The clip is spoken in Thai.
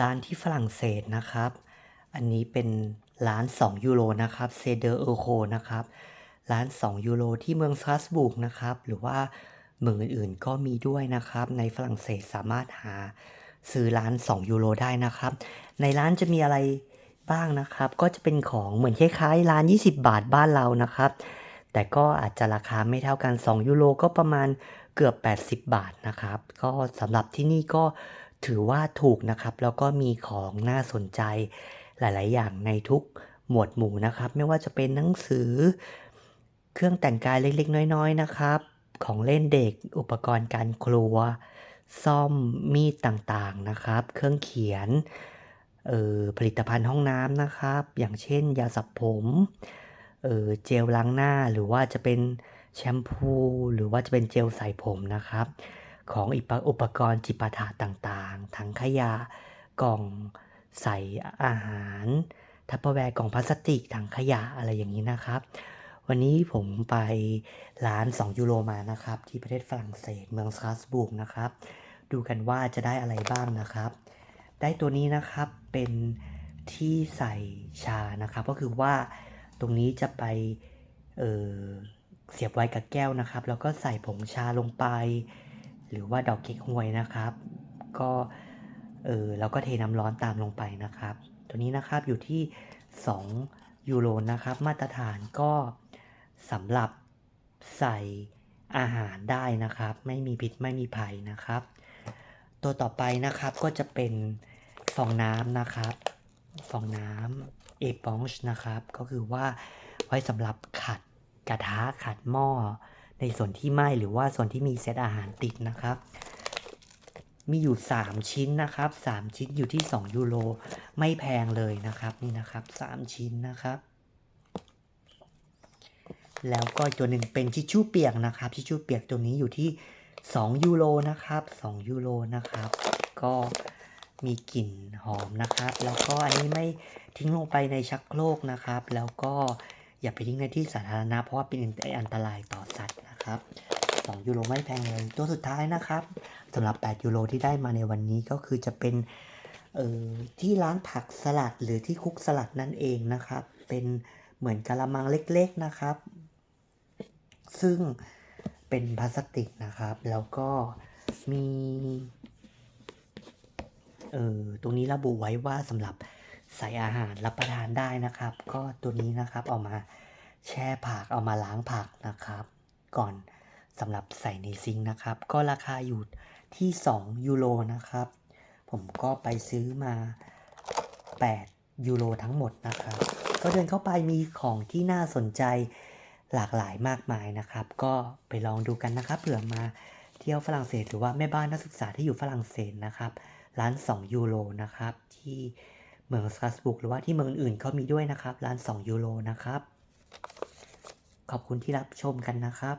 ร้านที่ฝรั่งเศสนะครับ อันนี้เป็นร้าน 2 ยูโรนะครับเซเดอร์เอโคนะครับร้าน 2 ยูโรที่เมืองสตราสบูร์กนะครับ หรือว่าเมืองอื่นๆก็มีด้วยนะครับ ในฝรั่งเศสสามารถหาซื้อร้าน 2 ยูโรได้นะครับ ในร้านจะมีอะไรบ้างนะครับ ก็จะเป็นของเหมือนคล้ายๆ ร้าน 20 บาทบ้านเรานะครับ แต่ก็อาจจะราคาไม่เท่ากัน 2 ยูโรก็ประมาณเกือบ 80 บาทนะครับ ก็สำหรับที่นี่ก็ ถือว่าถูกนะครับ แล้วก็มีของน่าสนใจหลาย ๆ อย่างในทุกหมวดหมู่นะครับ ไม่ว่าจะเป็นหนังสือ เครื่องแต่งกายเล็ก ๆ น้อย ๆ นะครับ ของเล่นเด็กอุปกรณ์การครัว ซ่อมมีดต่าง ๆ นะครับ เครื่องเขียนเออผลิตภัณฑ์ห้องน้ำนะครับ อย่างเช่น ยาสระผมเออเจลล้างหน้าหรือว่าจะเป็นแชมพู หรือว่าจะเป็นเจลใส่ผมนะครับ ของอุปกรณ์จิปาถะต่างๆ ถังขยะ กล่องใส่อาหาร Tupperware กล่องพลาสติกถังขยะอะไรอย่างงี้นะครับ วันนี้ผมไปร้าน 2 ยูโรมานะครับ ที่ประเทศฝรั่งเศสเมืองสตราสบูกนะครับ ดูกันว่าจะได้อะไรบ้างนะครับ ได้ตัวนี้นะครับเป็นที่ใส่ชานะครับ ก็คือว่าตรงนี้จะไปเเสียบไว้กับแก้วนะครับ แล้วก็ใส่ผงชาลงไป หรือว่าดอกเก๊กฮวยนะครับ ก็เออแล้วก็เทน้ำร้อนตามลงไปนะครับ ตัวนี้นะครับอยู่ที่ 2 ยูโรนะครับ มาตรฐานก็สำหรับใส่อาหารได้นะครับ ไม่มีพิษไม่มีภัยนะครับ ตัวต่อไปนะครับก็จะเป็นฟองน้ำนะครับฟองน้ำเอปองช์นะครับ ก็คือว่าไว้สำหรับขัดกระทะขัดหม้อในส่วนที่ไหม้หรือว่าส่วนที่มีเศษอาหารติดนะครับ มีอยู่ 3 ชิ้นนะครับ 3 ชิ้นอยู่ที่ 2 ยูโร ไม่แพงเลยนะครับนี่นะครับ 3 ชิ้นนะครับ แล้วก็ตัวหนึ่งเป็นทิชชู่เปียกนะครับทิชชู่เปียกตัวนี้อยู่ที่ 2 ยูโรนะครับ 2 ยูโรนะครับ ก็มีกลิ่นหอมนะครับ แล้วก็อันนี้ไม่ทิ้งลงไปในชักโครกนะครับ แล้วก็อย่าไปทิ้งในที่สาธารณะเพราะว่าเป็นอันตรายต่อสัตว์นะครับ 2 ยูโรไม่แพงเลย ตัวสุดท้ายนะครับสำหรับ 8 ยูโรที่ได้มาในวันนี้ก็คือจะเป็นเอ่อที่ร้านผักสลัดหรือที่คุกสลัดนั่นเองนะครับ เป็นเหมือนกะละมังเล็กๆนะครับ ซึ่งเป็นพลาสติกนะครับ แล้วก็มีเอ่อตรงนี้ระบุไว้ว่าสำหรับใส่อาหารรับประทานได้นะครับ ก็ตัวนี้นะครับเอามาแช่ผักเอามาล้างผักนะครับ ก่อน สำหรับใส่ในซิงค์นะครับ ก็ราคาอยู่ที่ 2 ยูโรนะครับ ผมก็ไปซื้อมา 8 ยูโรทั้งหมดนะครับ ก็เดินเข้าไปมีของที่น่าสนใจหลากหลายมากมายนะครับ ก็ไปลองดูกันนะครับเผื่อมาเที่ยวฝรั่งเศสหรือว่าแม่บ้านนักศึกษาที่อยู่ฝรั่งเศสนะครับ ร้าน 2 ยูโรนะครับ ที่เมืองสตราสบุกหรือว่าที่เมืองอื่นก็มีด้วยนะครับ ร้าน 2 ยูโรนะครับ ขอบคุณที่รับชมกันนะครับ